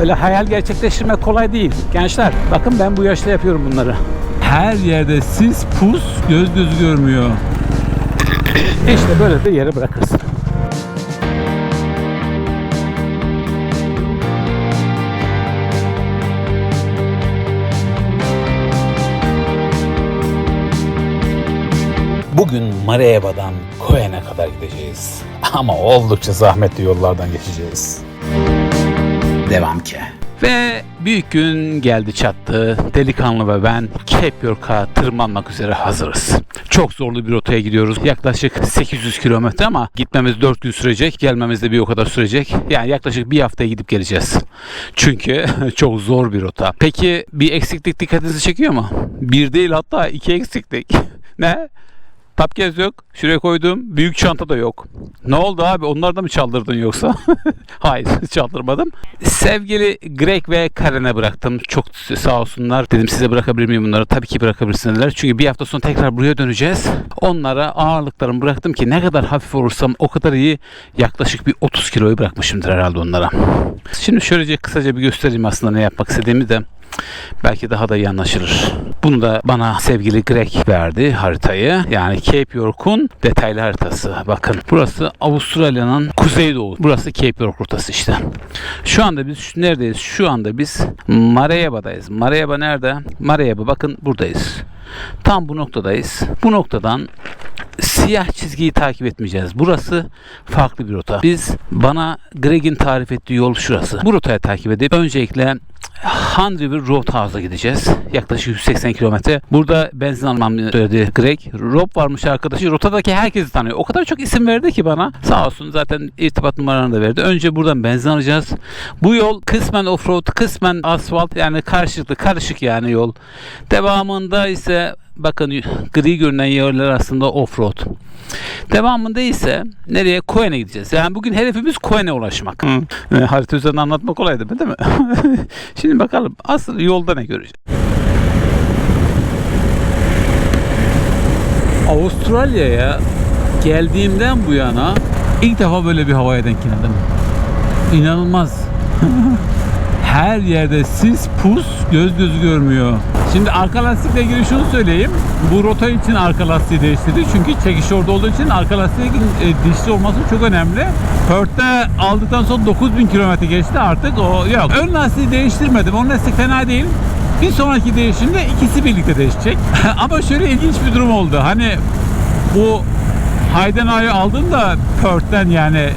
Öyle hayal gerçekleştirmek kolay değil. Gençler bakın ben bu yaşta yapıyorum bunları. Her yerde sis, pus, göz gözü görmüyor. İşte böyle de yere bırakırsın. Bugün Mareeba'dan Koyen'e kadar gideceğiz. Ama oldukça zahmetli yollardan geçeceğiz. Devam ki. Ve büyük gün geldi çattı. Delikanlı ve ben Cape York'a tırmanmak üzere hazırız. Çok zorlu bir rotaya gidiyoruz. Yaklaşık 800 kilometre ama gitmemiz 4 gün sürecek. Gelmemiz de bir o kadar sürecek. Yani yaklaşık bir haftaya gidip geleceğiz. Çünkü çok zor bir rota. Peki bir eksiklik dikkatinizi çekiyor mu? Bir değil hatta iki eksiklik. ne? Tapkez yok. Şuraya koydum. Büyük çanta da yok. Ne oldu abi? Onları da mı çaldırdın yoksa? Hayır çaldırmadım. Sevgili Greg ve Karen'e bıraktım. Çok sağ olsunlar. Dedim size bırakabilir miyim bunları? Tabii ki bırakabilirsiniz. Çünkü bir hafta sonra tekrar buraya döneceğiz. Onlara ağırlıklarımı bıraktım ki ne kadar hafif olursam o kadar iyi. Yaklaşık bir 30 kiloyu bırakmışımdır herhalde onlara. Şimdi şöylece kısaca bir göstereyim aslında ne yapmak istediğimi de. Belki daha da iyi anlaşılır. Bunu da bana sevgili Greg verdi haritayı. Yani Cape York'un detaylı haritası. Bakın burası Avustralya'nın kuzeydoğu. Burası Cape York rotası işte. Şu anda biz neredeyiz? Şu anda biz Mareyaba'dayız. Mareyaba nerede? Mareyaba bakın buradayız. Tam bu noktadayız. Bu noktadan siyah çizgiyi takip etmeyeceğiz. Burası farklı bir rota. Biz bana Greg'in tarif ettiği yol şurası. Bu rotayı takip edip öncelikle Han River Roadhouse'a gideceğiz. Yaklaşık 180 kilometre. Burada benzin almam söyledi Greg. Rob varmış arkadaşı. Rotadaki herkesi tanıyor. O kadar çok isim verdi ki bana. Sağ olsun zaten irtibat numaralarını da verdi. Önce buradan benzin alacağız. Bu yol kısmen offroad, kısmen asfalt. Yani karşılıklı, karışık yani yol. Devamında ise bakın gri görünen yerler aslında offroad. Devamında ise nereye? Koyen'e gideceğiz. Yani bugün hedefimiz Koyen'e ulaşmak. E, harita üzerinden anlatmak kolaydı değil mi? Şimdi bakalım asıl yolda ne göreceğiz. Avustralya'ya geldiğimden bu yana ilk defa böyle bir havaya denk geldim. İnanılmaz. Her yerde sis, pus, göz gözü görmüyor. Şimdi arka lastikle ilgili şunu söyleyeyim. Bu rota için arka lastiği değiştirdi. Çünkü çekiş orada olduğu için arka lastiğin e, dişli olması çok önemli. Perth'te aldıktan sonra 9000 kilometre geçti artık o yok. Ön lastiği değiştirmedim. Ön lastik fena değil. Bir sonraki değişimde ikisi birlikte değişecek. Ama şöyle ilginç bir durum oldu. Hani bu Haydena'yı aldın da Perth'ten yani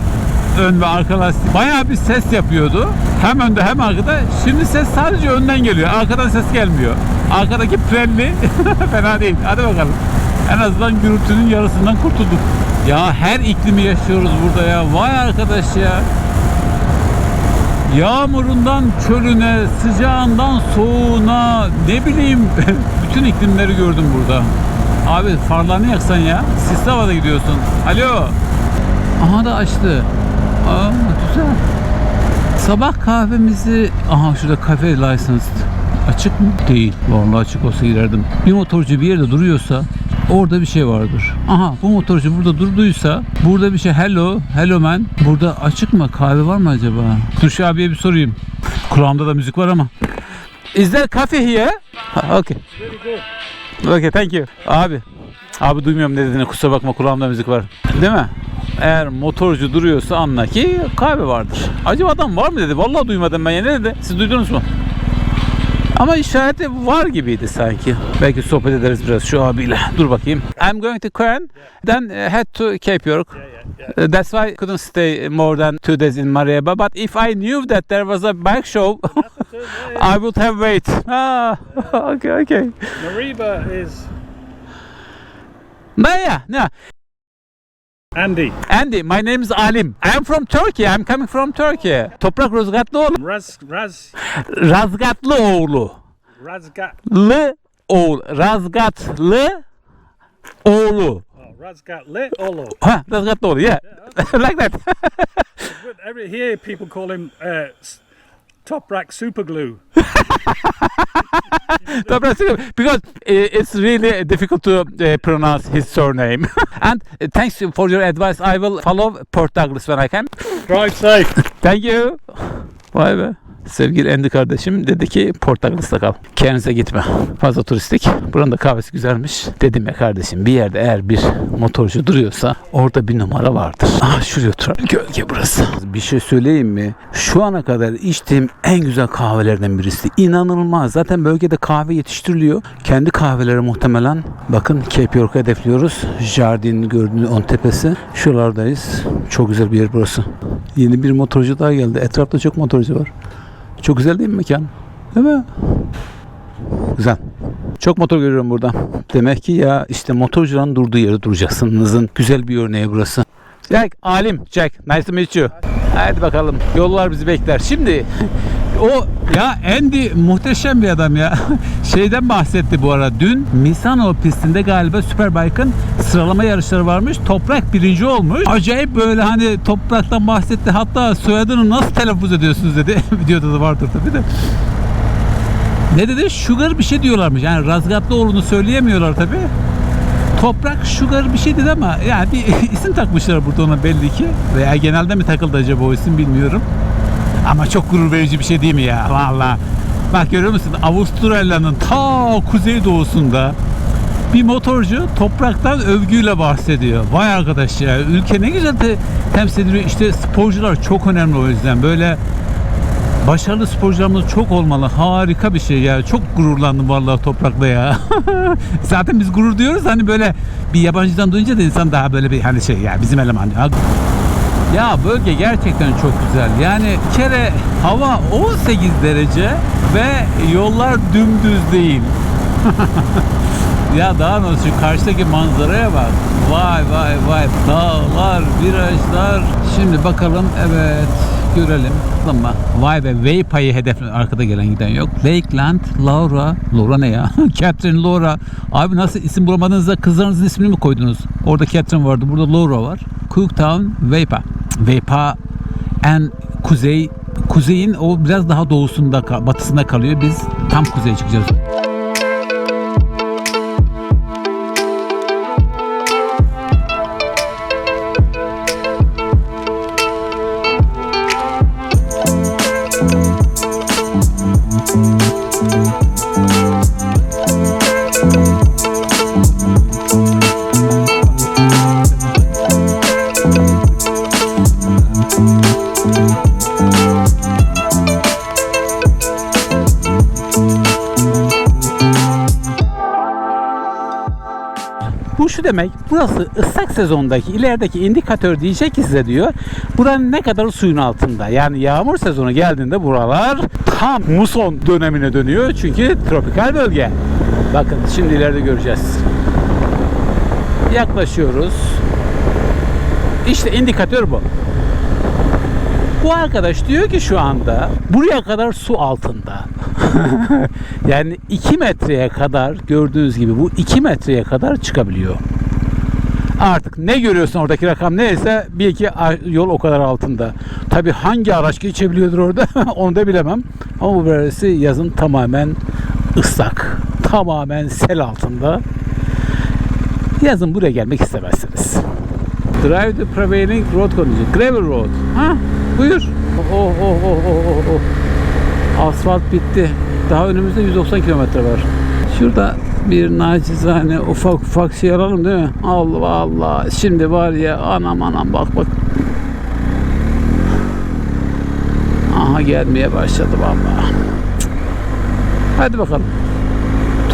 ön ve arka lastik bayağı bir ses yapıyordu. Hem önde hem arkada. Şimdi ses sadece önden geliyor. Arkadan ses gelmiyor. Arkadaki frenli fena değil. Hadi bakalım. En azından gürültünün yarısından kurtulduk. Ya her iklimi yaşıyoruz burada ya. Vay arkadaş ya. Yağmurundan çölüne, sıcağından soğuğuna, ne bileyim bütün iklimleri gördüm burada. Abi farlarını yaksan ya. Sisli havada gidiyorsun. Alo. Aha da açtı. Aa güzel. Sabah kahvemizi... Aha şurada kafe licensed. Açık mı? Değil. Vallahi açık olsa girerdim. Bir motorcu bir yerde duruyorsa orada bir şey vardır. Aha bu motorcu burada durduysa burada bir şey hello, hello man. Burada açık mı? Kahve var mı acaba? Şu abiye bir sorayım. Kulağımda da müzik var ama. Is there coffee here? Okay. Okay, thank you. Abi. Abi duymuyorum ne dediğini kusura bakma kulağımda müzik var. Değil mi? Eğer motorcu duruyorsa anla ki kahve vardır. Acaba adam var mı dedi. Vallahi duymadım ben ya ne dedi. Siz duydunuz mu? Ama işareti var gibiydi sanki. Belki sohbet ederiz biraz şu abiyle. Dur bakayım. I'm going to Cairn, then uh, head to Cape York. Uh, That's why I couldn't stay more than two days in Marieba. But if I knew that there was a bike show, I would have wait. Ah, okay, okay. Mariba is But yeah, yeah. Andy. Andy, my name is Alim. I'm from Turkey. I'm coming from Turkey. Toprak Rozgatlıoğlu. Raz Raz Razgatlıoğlu. Razgat Lı oğul. Razgatlı oğlu. oh, Razgat Lit Olo. Ha, Razgatlıoğlu. Yeah. like that. Every here people call him uh, Top Rack Super Glue. Because it's really difficult to uh, pronounce his surname. and uh, thanks for your advice. I will follow Port Douglas when I can. Drive safe. Thank you. Vay be. Sevgili Endi kardeşim dedi ki Portakalıs'ta kal. Kendinize gitme. Fazla turistik. Buranın da kahvesi güzelmiş. Dedim ya kardeşim bir yerde eğer bir motorcu duruyorsa orada bir numara vardır. Ah şuraya oturalım. Gölge burası. Bir şey söyleyeyim mi? Şu ana kadar içtiğim en güzel kahvelerden birisi. İnanılmaz. Zaten bölgede kahve yetiştiriliyor. Kendi kahveleri muhtemelen. Bakın Cape York'u hedefliyoruz. Jardin'in gördüğünüz on tepesi. Şuralardayız. Çok güzel bir yer burası. Yeni bir motorcu daha geldi. Etrafta çok motorcu var. Çok güzel değil mi mekan? Değil mi? Güzel. Çok motor görüyorum burada. Demek ki ya işte motorcuların durduğu yerde duracaksınızın güzel bir örneği burası. Jack, Alim, Jack. Nice to meet you. Hadi bakalım. Yollar bizi bekler. Şimdi O ya Andy muhteşem bir adam ya. Şeyden bahsetti bu ara. Dün Misano pistinde galiba Superbike'ın sıralama yarışları varmış. Toprak birinci olmuş. Acayip böyle hani topraktan bahsetti. Hatta soyadını nasıl telaffuz ediyorsunuz dedi. Videoda da vardır tabii de. Ne dedi? Sugar bir şey diyorlarmış. Yani Razgatlıoğlu'nu söyleyemiyorlar tabii. Toprak Sugar bir şey dedi ama yani bir isim takmışlar burada ona belli ki. Veya genelde mi takıldı acaba o isim bilmiyorum. Ama çok gurur verici bir şey değil mi ya? Valla. Bak görüyor musun? Avustralya'nın ta kuzeydoğusunda bir motorcu topraktan övgüyle bahsediyor. Vay arkadaş ya. Ülke ne güzel te- temsil ediliyor. İşte sporcular çok önemli o yüzden. Böyle başarılı sporcularımız çok olmalı. Harika bir şey ya. Çok gururlandım vallahi toprakla ya. Zaten biz gurur diyoruz hani böyle bir yabancıdan duyunca da insan daha böyle bir hani şey ya bizim eleman ya. Ya bölge gerçekten çok güzel. Yani bir kere hava 18 derece ve yollar dümdüz değil. ya daha ne olsun karşıdaki manzaraya bak. Vay vay vay. Dağlar, virajlar. Şimdi bakalım evet görelim. Ama vay be Veypa'yı hedef arkada gelen giden yok. Lakeland, Laura. Laura ne ya? Catherine Laura. Abi nasıl isim bulamadığınızda kızlarınızın ismini mi koydunuz? Orada Catherine vardı. Burada Laura var. Cooktown, Veypa. Veypa en kuzey kuzeyin o biraz daha doğusunda batısında kalıyor. Biz tam kuzeye çıkacağız. Burası ıslak sezondaki ilerideki indikatör diyecek size diyor, buranın ne kadar suyun altında. Yani yağmur sezonu geldiğinde buralar tam muson dönemine dönüyor çünkü tropikal bölge. Bakın şimdi ileride göreceğiz. Yaklaşıyoruz. İşte indikatör bu. Bu arkadaş diyor ki şu anda buraya kadar su altında. yani 2 metreye kadar gördüğünüz gibi bu 2 metreye kadar çıkabiliyor. Artık ne görüyorsun oradaki rakam neyse bir iki yol o kadar altında. Tabi hangi araç geçebiliyordur orada onu da bilemem. Ama bu bölgesi yazın tamamen ıslak. Tamamen sel altında. Yazın buraya gelmek istemezsiniz. Drive the prevailing road condition. Gravel road. Ha? Buyur. Oh oh oh oh oh oh. oh. Asfalt bitti. Daha önümüzde 190 kilometre var. Şurada bir nacizane ufak ufak şey alalım değil mi? Allah Allah. Şimdi var ya anam anam bak bak. Aha gelmeye başladı vallahi. Cık. Hadi bakalım.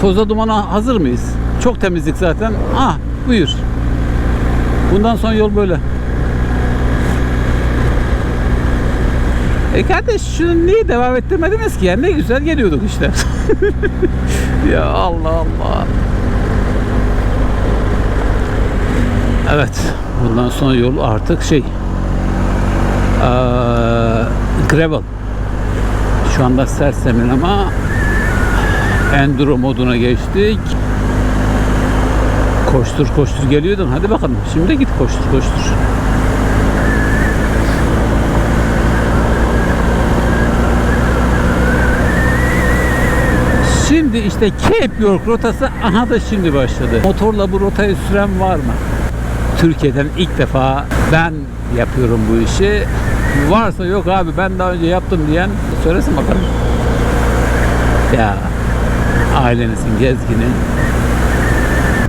Toza dumana hazır mıyız? Çok temizlik zaten. Ah buyur. Bundan sonra yol böyle. E kardeş şunu niye devam ettirmediniz ki? Yani ne güzel geliyorduk işte. ya Allah Allah. Evet. Bundan sonra yol artık şey. eee, gravel. Şu anda sert zemin ama enduro moduna geçtik. Koştur koştur geliyordun. Hadi bakalım. Şimdi de git koştur koştur. Şimdi işte Cape York rotası aha da şimdi başladı. Motorla bu rotayı süren var mı? Türkiye'den ilk defa ben yapıyorum bu işi. Varsa yok abi ben daha önce yaptım diyen söylesin bakalım. Ya ailenizin gezgini.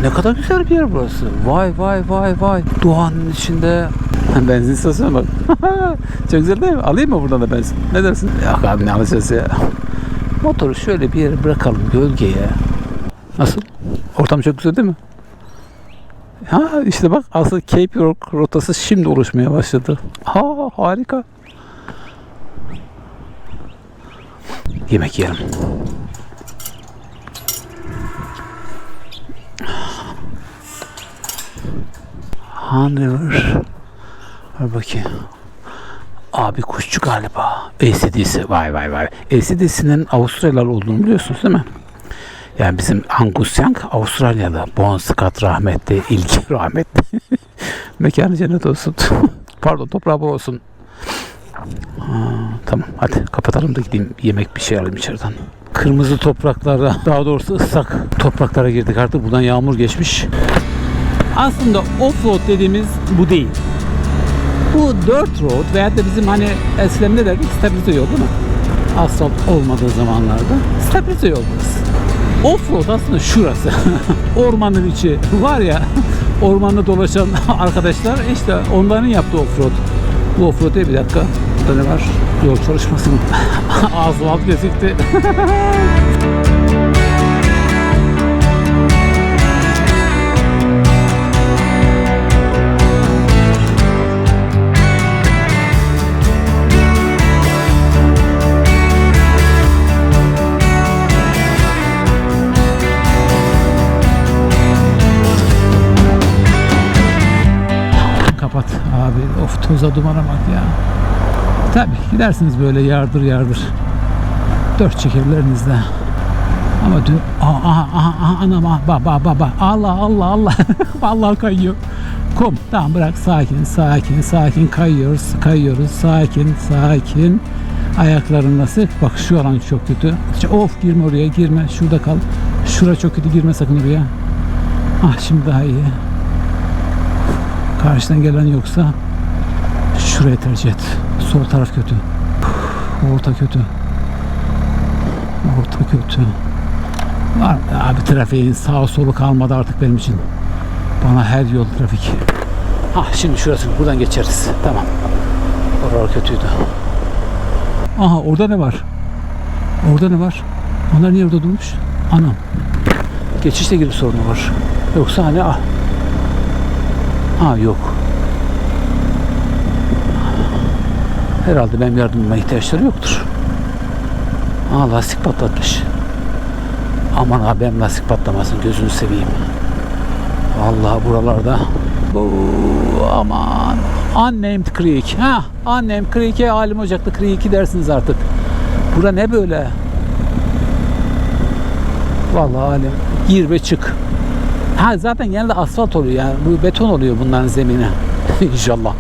Ne kadar güzel bir yer burası. Vay vay vay vay. Doğanın içinde. benzin istasyonu bak. Çok güzel değil mi? Alayım mı buradan da benzin? Ne dersin? Yok abi ne alacağız ya. Motoru şöyle bir yere bırakalım gölgeye. Nasıl? Ortam çok güzel değil mi? Ha işte bak asıl Cape York rotası şimdi oluşmaya başladı. Ha harika. Yemek yiyelim. Han River. Ver bakayım. Abi kuşçu galiba. ACDC. Vay vay vay. ACDC'nin Avustralyalı olduğunu biliyorsunuz değil mi? Yani bizim Angus Young Avustralyalı. Bon Scott rahmetli. İlki rahmetli. Mekanı cennet olsun. Pardon toprağı bol olsun. Ha, tamam hadi kapatalım da gideyim yemek bir şey alayım içeriden. Kırmızı topraklara daha doğrusu ıslak topraklara girdik artık buradan yağmur geçmiş. Aslında offroad dediğimiz bu değil. Bu dirt road veya da bizim hani ne derdik stabilize yol değil mi? Asfalt olmadığı zamanlarda stabilize yol burası. Offroad aslında şurası. Ormanın içi var ya ormanda dolaşan arkadaşlar işte onların yaptığı offroad. Bu offroad bir dakika. Burada ne var? Yol çalışması mı? Asfalt gözüktü. Toza dumana bak ya. Tabii gidersiniz böyle yardır yardır. Dört çekerlerinizle. Ama dün aha aha aha, aha anam ah, ba ba ba ba Allah Allah Allah. Vallahi kayıyor. Kum tamam bırak sakin sakin sakin. Kayıyoruz kayıyoruz. Sakin sakin. Ayakların nasıl? Bak şu alan çok kötü. İşte of girme oraya girme. Şurada kal. Şura çok kötü girme sakın oraya. Ah şimdi daha iyi. Karşıdan gelen yoksa şuraya tercih et. Sol taraf kötü. Orta kötü. Orta kötü. Var abi trafiğin sağ solu kalmadı artık benim için. Bana her yol trafik. Ha şimdi şurası buradan geçeriz. Tamam. Oralar kötüydü. Aha orada ne var? Orada ne var? Onlar niye orada durmuş? Anam. Geçişle ilgili sorunu var. Yoksa hani ah. Ha yok herhalde benim yardımıma ihtiyaçları yoktur Aa lastik patlatmış. Aman abi benim lastik patlamasın gözünü seveyim. Vallahi buralarda Oo, aman Unnamed Creek. Ha, Unnamed Creek'e Halim Ocak'ta Creek'i dersiniz artık. Bura ne böyle? Vallahi Halim gir ve çık. Ha zaten genelde asfalt oluyor yani. Bu beton oluyor bunların zemini. İnşallah.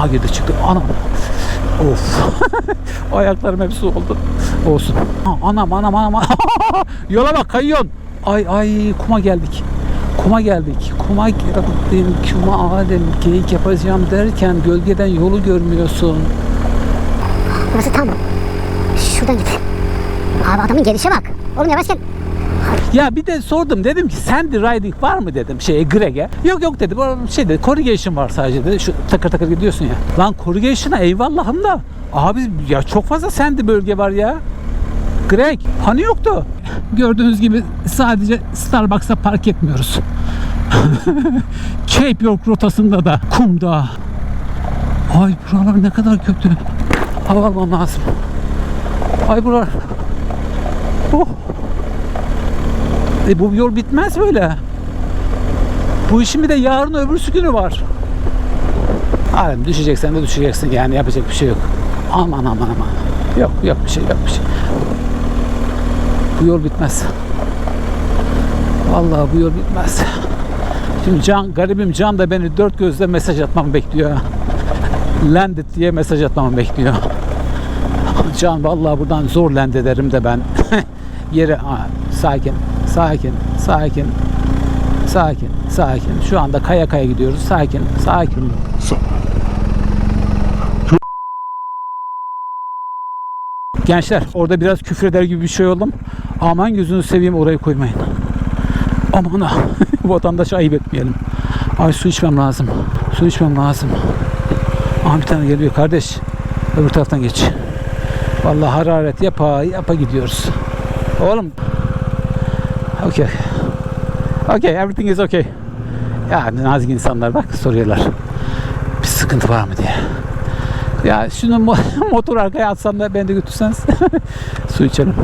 Aha girdi çıktı. Anam. Of. Ayaklarım hepsi oldu. Olsun. Anam anam anam. Yola bak kayıyorsun. Ay ay kuma geldik. Kuma geldik. Kuma geldim. Kuma Adem geyik yapacağım derken gölgeden yolu görmüyorsun. Burası tam. Şuradan git. Abi adamın gelişe bak. Oğlum yavaş gel. Ya bir de sordum dedim ki Sandy Riding var mı dedim şeye Greg'e. Yok yok dedi. Şey dedi corrugation var sadece dedi. Şu takır takır gidiyorsun ya. Lan corrugation'a eyvallahım da. Abi ya çok fazla Sandy bölge var ya. Greg hani yoktu? Gördüğünüz gibi sadece Starbucks'a park etmiyoruz. Cape York rotasında da kumda. Ay buralar ne kadar kötü. Hava almam lazım. Ay buralar. Oh. E bu yol bitmez böyle. Bu işin bir de yarın öbürsü günü var. Alem düşeceksen de düşeceksin yani yapacak bir şey yok. Aman aman aman. Yok yok bir şey yok bir şey. Bu yol bitmez. Vallahi bu yol bitmez. Şimdi Can, garibim Can da beni dört gözle mesaj atmamı bekliyor. Landed diye mesaj atmamı bekliyor. Can vallahi buradan zor land ederim de ben. Yere sakin, Sakin, sakin, sakin, sakin. Şu anda kaya kaya gidiyoruz. Sakin, sakin. Gençler orada biraz küfür eder gibi bir şey oldum. Aman gözünü seveyim orayı koymayın. Aman ha. Vatandaşı ayıp etmeyelim. Ay su içmem lazım. Su içmem lazım. Aha bir tane geliyor kardeş. Öbür taraftan geç. Vallahi hararet yapa yapa gidiyoruz. Oğlum Okay. Okay, everything is okay. Ya nazik insanlar bak soruyorlar. Bir sıkıntı var mı diye. Ya şunu mo- motor arkaya atsam da beni de götürseniz su içelim.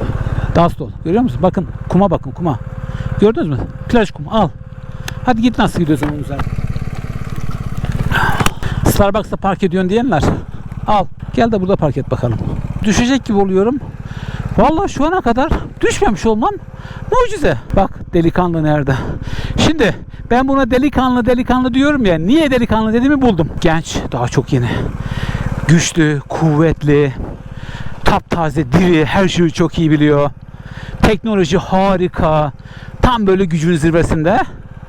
Dust ol. Görüyor musun? Bakın kuma bakın kuma. Gördünüz mü? Plaj kumu al. Hadi git nasıl gidiyorsun onun üzerine. Starbucks'ta park ediyorsun diyenler. Al. Gel de burada park et bakalım. Düşecek gibi oluyorum. Vallahi şu ana kadar düşmemiş olmam mucize. Bak delikanlı nerede? Şimdi ben buna delikanlı delikanlı diyorum ya. Niye delikanlı dediğimi buldum. Genç, daha çok yeni. Güçlü, kuvvetli, taptaze, diri, her şeyi çok iyi biliyor. Teknoloji harika. Tam böyle gücün zirvesinde.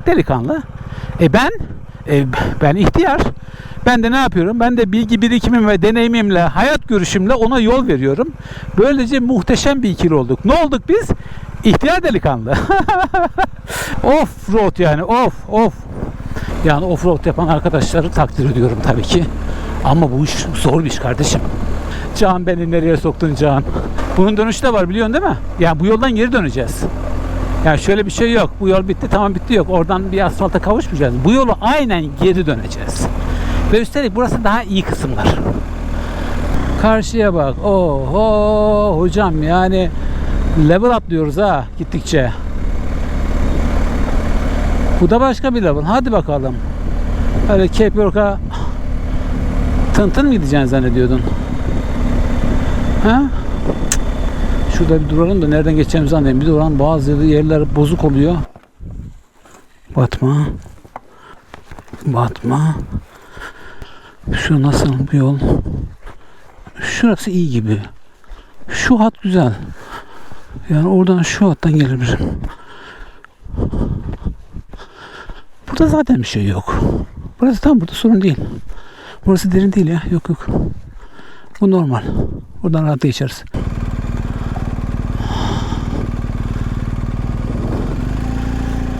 Delikanlı. E ben e, ben ihtiyar. Ben de ne yapıyorum? Ben de bilgi birikimim ve deneyimimle, hayat görüşümle ona yol veriyorum. Böylece muhteşem bir ikili olduk. Ne olduk biz? İhtiyar delikanlı. off road yani off off. Yani off road yapan arkadaşları takdir ediyorum tabii ki. Ama bu iş zor bir iş kardeşim. Can beni nereye soktun Can? Bunun dönüşü de var biliyorsun değil mi? Yani bu yoldan geri döneceğiz. Yani şöyle bir şey yok. Bu yol bitti tamam bitti yok. Oradan bir asfalta kavuşmayacağız. Bu yolu aynen geri döneceğiz. Ve üstelik burası daha iyi kısımlar. Karşıya bak. Oho hocam yani level atlıyoruz ha gittikçe. Bu da başka bir level. Hadi bakalım. Öyle Cape York'a tın tın mı gideceksin zannediyordun? Ha? Şurada bir duralım da nereden geçeceğimizi anlayayım. Bir duralım bazı yerler bozuk oluyor. Batma. Batma. Şu nasıl bu yol? Şurası iyi gibi. Şu hat güzel. Yani oradan şu hattan gelebilirim. Burada zaten bir şey yok. Burası tam burada sorun değil. Burası derin değil ya. Yok yok. Bu normal. Buradan rahat geçeriz.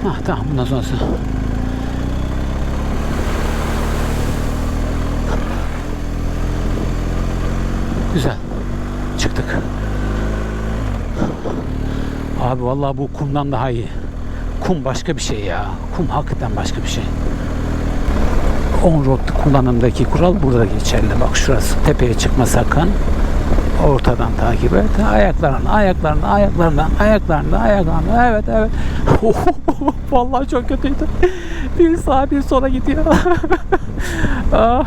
Ah tamam bundan sonrası. Güzel. Çıktık. Abi vallahi bu kumdan daha iyi. Kum başka bir şey ya. Kum hakikaten başka bir şey. On-road kullanımdaki kural burada geçerli. Bak şurası. Tepeye çıkma sakın. Ortadan takip et. Ayaklarını, ayaklarını, ayaklarını, ayaklarını, ayaklarını. Evet, evet. Vallahi çok kötüydü. Bir sağa bir sola gidiyor. Ah.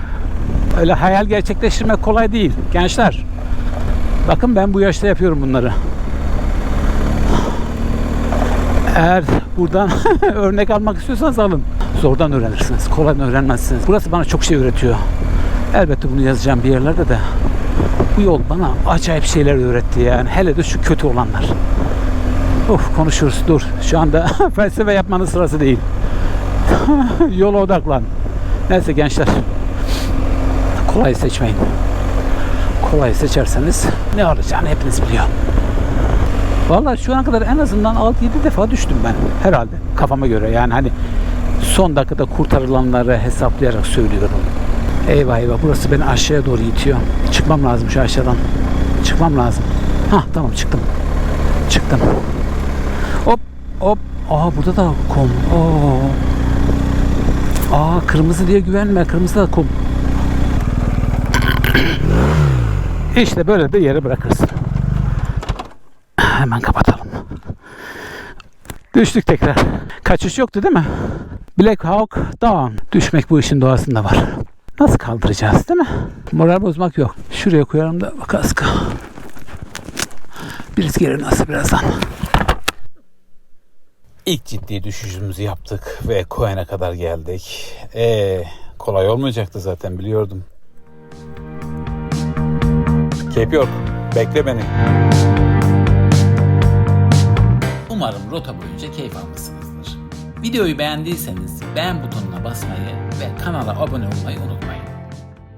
Öyle hayal gerçekleştirmek kolay değil. Gençler. Bakın ben bu yaşta yapıyorum bunları. Eğer buradan örnek almak istiyorsanız alın. Zordan öğrenirsiniz. Kolaydan öğrenmezsiniz. Burası bana çok şey öğretiyor. Elbette bunu yazacağım bir yerlerde de. Bu yol bana acayip şeyler öğretti yani. Hele de şu kötü olanlar. Of konuşuruz dur. Şu anda felsefe yapmanın sırası değil. Yola odaklan. Neyse gençler. Kolay seçmeyin. Kolay seçerseniz ne olacağını hepiniz biliyor. Vallahi şu ana kadar en azından 6-7 defa düştüm ben herhalde kafama göre yani hani son dakikada kurtarılanları hesaplayarak söylüyorum. Eyvah eyvah burası beni aşağıya doğru itiyor. Çıkmam lazım şu aşağıdan. Çıkmam lazım. Hah tamam çıktım. Çıktım. Hop hop. Aa burada da kum. Oo. Aa kırmızı diye güvenme. Kırmızı da kum. İşte böyle bir yere bırakırsın. Hemen kapatalım. Düştük tekrar. Kaçış yoktu değil mi? Black Hawk Down. Düşmek bu işin doğasında var. Nasıl kaldıracağız değil mi? Moral bozmak yok. Şuraya koyalım da kaskı. Birisi gelir nasıl birazdan. İlk ciddi düşüşümüzü yaptık ve Cohen'e kadar geldik. Ee, kolay olmayacaktı zaten biliyordum. Cape York, bekle beni. Umarım rota boyunca keyif almışsınızdır. Videoyu beğendiyseniz beğen butonuna basmayı ve kanala abone olmayı unutmayın.